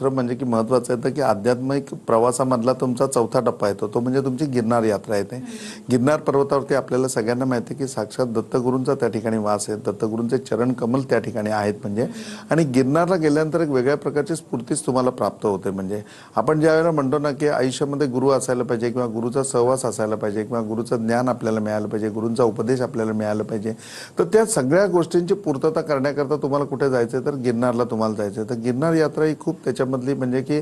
दुसरं म्हणजे की महत्वाचं येतं की आध्यात्मिक प्रवासामधला तुमचा चौथा टप्पा येतो तो. म्हणजे तुमची गिरनार यात्रा येते गिरनार पर्वतावरती आपल्याला सगळ्यांना माहिती आहे की साक्षात दत्तगुरूंचा त्या ठिकाणी वास आहे. दत्तगुरूंचे चरण कमल त्या ठिकाणी आहेत म्हणजे. आणि गिरनारला गेल्यानंतर एक वेगळ्या प्रकारची स्फूर्तीच तुम्हाला प्राप्त होते म्हणजे. आपण ज्या वेळेला म्हणतो ना की आयुष्यामध्ये गुरु असायला पाहिजे किंवा गुरुचा सहवास असायला पाहिजे किंवा गुरुचं ज्ञान आपल्याला मिळालं पाहिजे गुरूंचा उपदेश आपल्याला मिळाला पाहिजे तर त्या सगळ्या गोष्टींची पूर्तता करण्याकरता तुम्हाला कुठे जायचं तर गिरनारला तुम्हाला जायचं तर गिरनार यात्रा ही खूप त्याच्या त्याच्यामधली म्हणजे की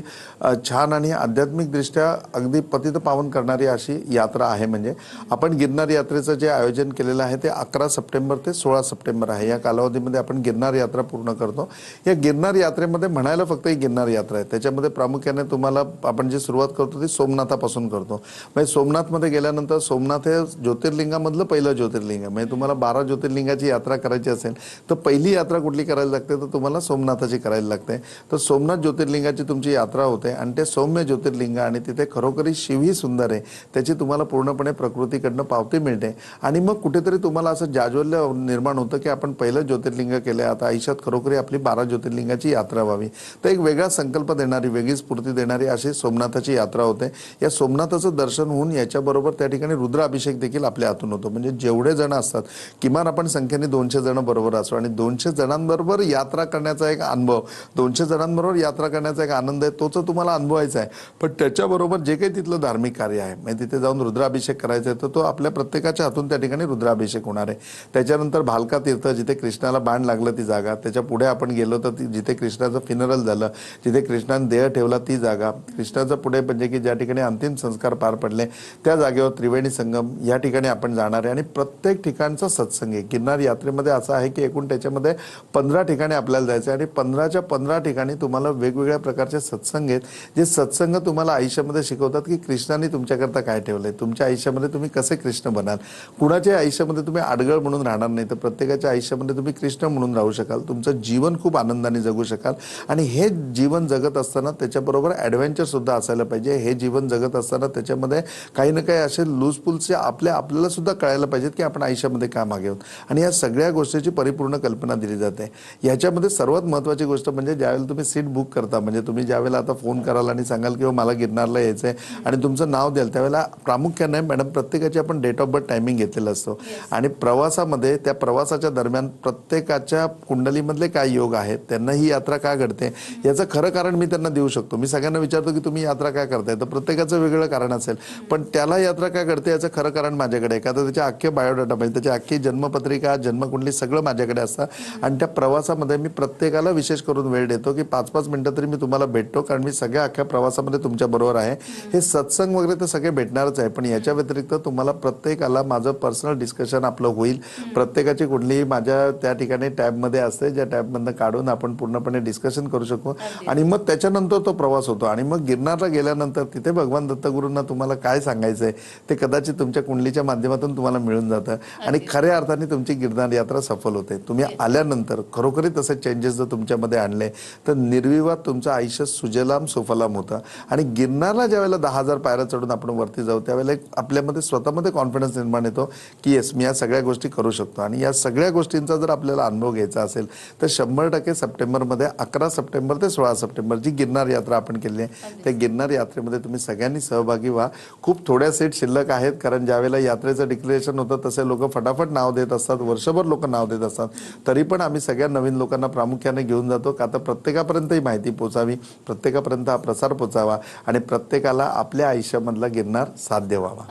छान आणि आध्यात्मिकदृष्ट्या अगदी पतित पावन करणारी अशी यात्रा आहे म्हणजे. आपण गिरनार यात्रेचं जे आयोजन केलेलं आहे ते अकरा सप्टेंबर ते सोळा सप्टेंबर आहे. या कालावधीमध्ये आपण गिरनार यात्रा पूर्ण करतो. या गिरनार यात्रेमध्ये म्हणायला फक्त ही गिरनार यात्रा आहे. त्याच्यामध्ये प्रामुख्याने तुम्हाला आपण जी सुरुवात करतो ती सोमनाथापासून करतो. म्हणजे सोमनाथमध्ये गेल्यानंतर सोमनाथ हे ज्योतिर्लिंगामधलं पहिलं ज्योतिर्लिंग आहे. म्हणजे तुम्हाला बारा ज्योतिर्लिंगाची यात्रा करायची असेल तर पहिली यात्रा कुठली करायला लागते? तर तुम्हाला सोमनाथाची करायला लागते. तर सोमनाथ ज्योतिर्लिंगाची तुमची यात्रा होते आणि ते सौम्य ज्योतिर्लिंग आणि तिथे खरोखरी शिवही सुंदर आहे त्याची तुम्हाला पूर्णपणे प्रकृतीकडनं पावती मिळते. आणि मग कुठेतरी तुम्हाला असं जाज्वल्य निर्माण होतं की आपण पहिलं ज्योतिर्लिंग केलं आता आयुष्यात खरोखरी आपली बारा ज्योतिर्लिंगाची यात्रा व्हावी. तर एक वेगळा संकल्प देणारी वेगळी स्फूर्ती देणारी अशी सोमनाथाची यात्रा होते. या सोमनाथाचं दर्शन होऊन याच्याबरोबर त्या ठिकाणी रुद्राभिषेक देखील आपल्या हातून होतो. म्हणजे जेवढे जण असतात किमान आपण संख्येने दोनशे जण बरोबर असतो. आणि दोनशे जणांबरोबर यात्रा करण्याचा एक अनुभव दोनशे जणांबरोबर यात्रा करण्याचा एक आनंद आहे तोच तुम्हाला अनुभवायचा आहे. पण त्याच्याबरोबर जे काही तिथलं धार्मिक कार्य आहे म्हणजे तिथे जाऊन रुद्राभिषेक करायचा आहे तर तो आपल्या प्रत्येकाच्या हातून त्या ठिकाणी रुद्राभिषेक होणार आहे. त्याच्यानंतर भालका तीर्थ जिथे कृष्णाला बाण लागलं ती जागा त्याच्या पुढे आपण गेलो तर ती जिथे कृष्णाचं फिनरल झालं जिथे कृष्णाने देह ठेवला ती जागा कृष्णाचं पुढे म्हणजे की ज्या ठिकाणी अंतिम संस्कार पार पडले त्या जागेवर त्रिवेणी संगम या ठिकाणी आपण जाणार आहे. आणि प्रत्येक ठिकाणचा सत्संग आहे. गिरनार यात्रेमध्ये असं आहे की एकूण त्याच्यामध्ये पंधरा ठिकाणी आपल्याला जायचं आहे आणि पंधराच्या पंधरा ठिकाणी तुम्हाला वेगवेगळ्या प्रकारचे सत्संग आहेत जे सत्संग तुम्हाला आयुष्यामध्ये शिकवतात की कृष्णाने तुमच्याकरता काय ठेवलंय? तुमच्या आयुष्यामध्ये तुम्ही कसे कृष्ण बनाल? कुणाच्या आयुष्यामध्ये तुम्ही आडगळ म्हणून राहणार नाही तर प्रत्येकाच्या आयुष्यामध्ये तुम्ही कृष्ण म्हणून राहू शकाल. तुमचं जीवन खूप आनंदाने जगू शकाल. आणि हे जीवन जगत असताना त्याच्याबरोबर ॲडव्हेंचर सुद्धा असायला पाहिजे. हे जीवन जगत असताना त्याच्यामध्ये काही ना काही असे लूजफुलचे आपल्या आपल्याला सुद्धा कळायला पाहिजेत की आपण आयुष्यामध्ये का मागे आहोत. आणि या सगळ्या गोष्टीची परिपूर्ण कल्पना दिली जाते. याच्यामध्ये सर्वात महत्त्वाची गोष्ट म्हणजे ज्यावेळेला तुम्ही सीट बुक करता म्हणजे तुम्ही ज्यावेळेला आता फोन कराल आणि सांगाल की "हो, मला गिरनारला यायचं आहे आणि तुमचं नाव द्याल त्यावेळेला प्रामुख्याने मॅडम प्रत्येकाची आपण डेट ऑफ बर्थ टायमिंग घेतलेलं असतो. आणि प्रवासामध्ये त्या प्रवासाच्या दरम्यान प्रत्येकाच्या कुंडलीमधले काय योग आहेत त्यांना ही यात्रा का घडते याचं खरं कारण मी त्यांना देऊ शकतो. मी सगळ्यांना विचारतो की तुम्ही यात्रा काय करताय तर प्रत्येकाचं वेगळं कारण असेल. पण त्याला यात्रा काय घडते याचं खरं कारण माझ्याकडे आहे. का तर त्याच्या अख्खे बायोडाटा पाहिजे त्याची अख्खी जन्मपत्रिका जन्मकुंडली सगळं माझ्याकडे असतं. आणि त्या प्रवासामध्ये मी प्रत्येकाला विशेष करून वेळ देतो की पाच पाच मिनिटं तरी मी तुम्हाला भेटतो कारण मी सगळ्या अख्ख्या प्रवासामध्ये तुमच्या बरोबर आहे. हे सत्संग वगैरे तर सगळे भेटणारच आहे पण याच्या व्यतिरिक्त तुम्हाला प्रत्येकाला माझं पर्सनल डिस्कशन आपलं होईल. प्रत्येकाची कुठलीही माझ्या त्या ठिकाणी टॅबमध्ये असते ज्या टॅबमधनं काढून आपण पूर्णपणे डिस्कशन करू शकू. आणि मग त्याच्यानंतर तो प्रवास होतो. आणि मग गिरनारला गेल्यानंतर तिथे भगवान दत्तगुरूंना तुम्हाला काय सांगायचं आहे ते कदाचित तुमच्या कुंडलीच्या माध्यमातून तुम्हाला मिळून जातं. आणि खऱ्या अर्थाने तुमची गिरनार यात्रा सफल होते. तुम्ही आल्यानंतर खरोखरी तसे चेंजेस जर तुमच्यामध्ये आणले तर निर्विवाद तुमचं आयुष्य सुजलाम सुफलाम होतं. आणि गिरनारला ज्यावेळेला दहा हजार पायऱ्या चढून आपण वरती जाऊ त्यावेळेला एक आपल्यामध्ये स्वतःमध्ये कॉन्फिडन्स निर्माण येतो की येस मी या सगळ्या गोष्टी करू शकतो. आणि या सगळ्या गोष्टींचा जर आपल्याला अनुभव घ्यायचा असेल तर शंभर टक्के सप्टेंबरमध्ये अकरा सप्टेंबर ते सोळा सप्टेंबर जी गिरनार यात्रा आपण केली आहे त्या गिरनार यात्रेमध्ये तुम्ही सगळ्यांनी सहभागी व्हा. खूप थोड्या सीट शिल्लक आहेत कारण ज्यावेळेला यात्रेचं डिक्लेरेशन होतं तसे लोक फटाफट नाव देत असतात वर्षभर लोक नाव देत असतात. तरी पण आम्ही सगळ्या नवीन लोकांना प्रामुख्याने घेऊन जातो का तर प्रत्येकापर्यंत ही माहिती पोचावी. प्रत्येकापर्यंत हा प्रसार पोचावा आणि प्रत्येकाला आपल्या आयुष्यामधला गिरणार साध्य व्हावा.